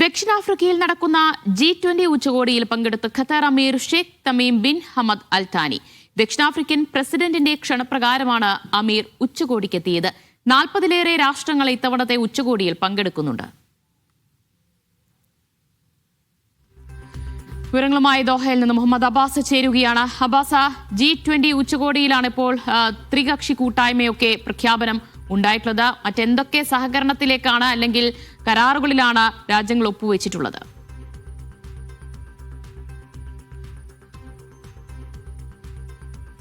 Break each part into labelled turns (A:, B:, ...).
A: ദക്ഷിണാഫ്രിക്കയിൽ നടക്കുന്ന G twenty ഉച്ചകോടിയിൽ പങ്കെടുത്ത ഖത്തർ അമീർ Sheikh Tamim bin Hamad Al Thani ദക്ഷിണാഫ്രിക്കൻ പ്രസിഡന്റിന്റെ ക്ഷണപ്രകാരമാണ് അമീർ ഉച്ചകോടിക്കെത്തിയത്. നാൽപ്പതിലേറെ രാഷ്ട്രങ്ങൾ ഇത്തവണത്തെ ഉച്ചകോടിയിൽ പങ്കെടുക്കുന്നുണ്ട്. വിവരങ്ങളുമായി ദോഹയിൽ നിന്ന് മുഹമ്മദ് അബ്ബാസ് ചേരുകയാണ്. അബ്ബാസ ജി ട്വന്റി ഉച്ചകോടിയിലാണ് ഇപ്പോൾ ത്രികക്ഷി കൂട്ടായ്മയൊക്കെ പ്രഖ്യാപനം ഉണ്ടായിട്ടുള്ളത്. മറ്റെന്തൊക്കെ സഹകരണത്തിലേക്കാണ് അല്ലെങ്കിൽ കരാറുകളിലാണ് രാജ്യങ്ങൾ ഒപ്പുവെച്ചിട്ടുള്ളത്?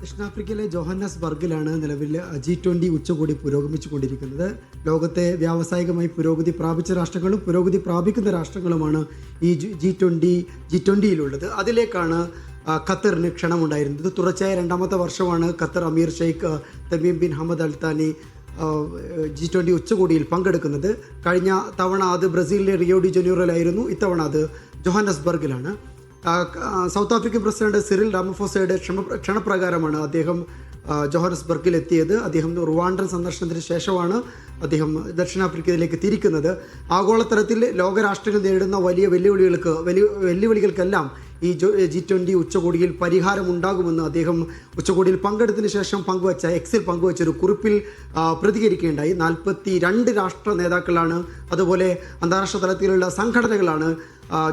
B: ദക്ഷിണാഫ്രിക്കയിലെ ജോഹന്നസ്ബർഗിലാണ് നിലവിൽ ജി ട്വന്റി ഉച്ചകോടി പുരോഗമിച്ചുകൊണ്ടിരിക്കുന്നത്. ലോകത്തെ വ്യാവസായികമായി പുരോഗതി പ്രാപിച്ച രാഷ്ട്രങ്ങളും പുരോഗതി പ്രാപിക്കുന്ന രാഷ്ട്രങ്ങളുമാണ് ഈ ജി ട്വന്റി ജി ട്വന്റിയിലുള്ളത് അതിലേക്കാണ് ഖത്തറിന് ക്ഷണമുണ്ടായിരുന്നത്. തുടർച്ചയായ രണ്ടാമത്തെ വർഷമാണ് Qatar Emir Sheikh Tamim bin Hamad Al Thani Thani G twenty ഉച്ചകോടിയിൽ പങ്കെടുക്കുന്നത്. കഴിഞ്ഞ തവണ അത് ബ്രസീലിലെ റിയോ ഡി ജനീറോയിലായിരുന്നു. ഇത്തവണ അത് ആ, സൗത്ത് ആഫ്രിക്കൻ പ്രസിഡന്റ് സിറിൽ രാമഫോസയുടെ ക്ഷമ ക്ഷണപ്രകാരമാണ് അദ്ദേഹം ജോഹനസ്ബർഗിൽ എത്തിയത് അദ്ദേഹം റുവാണ്ടൻ സന്ദർശനത്തിന് ശേഷമാണ് അദ്ദേഹം ദക്ഷിണാഫ്രിക്കയിലേക്ക് തിരിക്കുന്നത്. ആഗോളതലത്തിൽ ലോകരാഷ്ട്രങ്ങൾ നേരിടുന്ന വലിയ വെല്ലുവിളികൾക്ക് വെല്ലുവിളികൾക്കെല്ലാം ഈ ജോ ട്വന്റി ഉച്ചകോടിയിൽ പരിഹാരമുണ്ടാകുമെന്ന് അദ്ദേഹം ഉച്ചകോടിയിൽ പങ്കെടുത്തതിന് ശേഷം പങ്കുവച്ച എക്സിൽ പങ്കുവച്ച ഒരു കുറിപ്പിൽ പ്രതികരിക്കുകയുണ്ടായി. നാൽപ്പത്തി രണ്ട് രാഷ്ട്ര നേതാക്കളാണ് അതുപോലെ അന്താരാഷ്ട്ര തലത്തിലുള്ള സംഘടനകളാണ്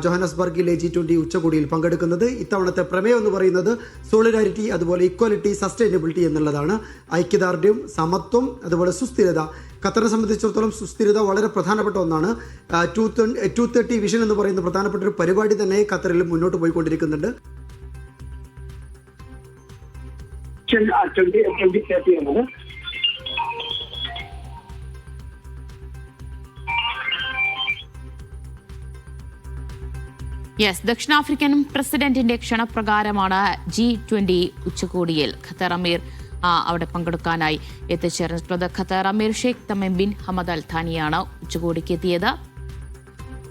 B: ജോഹനസ്ബർഗിലെ ജി ട്വന്റി ഉച്ചകോടിയിൽ പങ്കെടുക്കുന്നത്. ഇത്തവണത്തെ പ്രമേയം എന്ന് പറയുന്നത് സോളിഡാരിറ്റി അതുപോലെ ഇക്വാലിറ്റി സസ്റ്റൈനബിലിറ്റി എന്നുള്ളതാണ്. ഐക്യദാർഢ്യം സമത്വം അതുപോലെ സുസ്ഥിരത. ഖത്തറിനെ സംബന്ധിച്ചിടത്തോളം സുസ്ഥിരത വളരെ പ്രധാനപ്പെട്ട ഒന്നാണ്. ടു ടു തേർട്ടി വിഷൻ എന്ന് പറയുന്ന പ്രധാനപ്പെട്ട ഒരു പരിപാടി തന്നെ ഖത്തറിൽ മുന്നോട്ട് പോയിക്കൊണ്ടിരിക്കുന്നുണ്ട്.
C: ട്വന്റി ട്വന്റി തേർട്ടി എന്നത്
A: യെസ് ദക്ഷിണാഫ്രിക്കൻ പ്രസിഡന്റിന്റെ ക്ഷണപ്രകാരമാണ് ജി ട്വന്റി ഉച്ചകോടിയിൽ ഖത്തർ അമീർ അവിടെ പങ്കെടുക്കാനായി എത്തിച്ചേർന്നിട്ടുള്ളത്. ഖത്തർ അമീർ Sheikh Tamim bin Hamad Al ഥാനിയാണ് ഉച്ചകോടിക്ക് എത്തിയത്.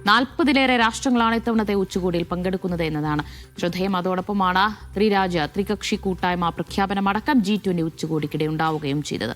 A: നാൽപ്പതിലേറെ രാഷ്ട്രങ്ങളാണ് ഇത്തവണത്തെ ഉച്ചകോടിയിൽ പങ്കെടുക്കുന്നത് എന്നതാണ് ശ്രദ്ധേയം. അതോടൊപ്പമാണ് ത്രിരാജ്യ ത്രികക്ഷി കൂട്ടായ്മ പ്രഖ്യാപനമടക്കം ജി ട്വന്റി ഉച്ചകോടിക്കിടെ ഉണ്ടാവുകയും ചെയ്തത്.